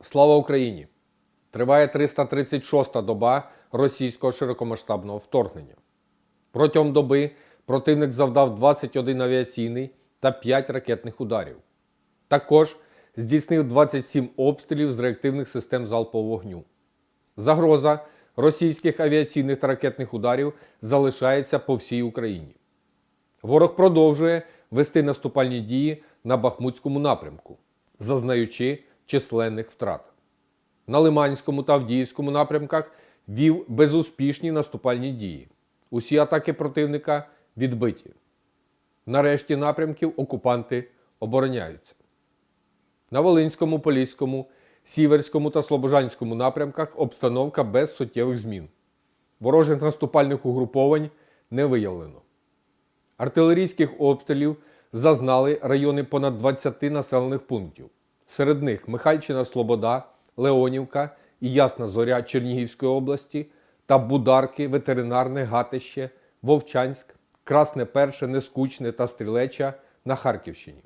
Слава Україні! Триває 336-та доба російського широкомасштабного вторгнення. Протягом доби противник завдав 21 авіаційний та 5 ракетних ударів. Також здійснив 27 обстрілів з реактивних систем залпового вогню. Загроза російських авіаційних та ракетних ударів залишається по всій Україні. Ворог продовжує вести наступальні дії на Бахмутському напрямку, зазнаючи численних втрат. На Лиманському та Авдіївському напрямках вів безуспішні наступальні дії. Усі атаки противника відбиті. На решті напрямків окупанти обороняються. На Волинському, Поліському, Сіверському та Слобожанському напрямках обстановка без суттєвих змін. Ворожих наступальних угруповань не виявлено. Артилерійських обстрілів зазнали райони понад 20 населених пунктів. Серед них Михайльчина Слобода, Леонівка і Ясна Зоря Чернігівської області та Бударки, Ветеринарне, Гатище, Вовчанськ, Красне Перше, Нескучне та Стрілеча на Харківщині.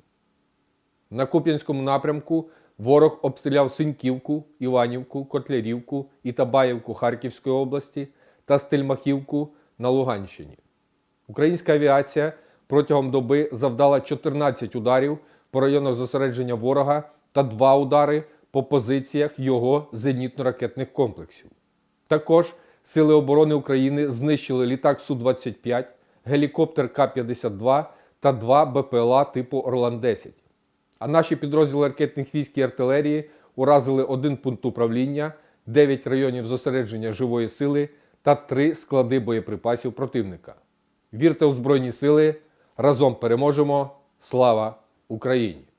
На Куп'янському напрямку ворог обстріляв Синьківку, Іванівку, Котлярівку і Табаївку Харківської області та Стельмахівку на Луганщині. Українська авіація протягом доби завдала 14 ударів по районах зосередження ворога та 2 удари по позиціях його зенітно-ракетних комплексів. Також Сили оборони України знищили літак Су-25, гелікоптер К-52 та 2 БПЛА типу Орлан-10. А наші підрозділи ракетних військ і артилерії уразили один пункт управління, 9 районів зосередження живої сили та 3 склади боєприпасів противника. Вірте у Збройні Сили! Разом переможемо! Слава Україні!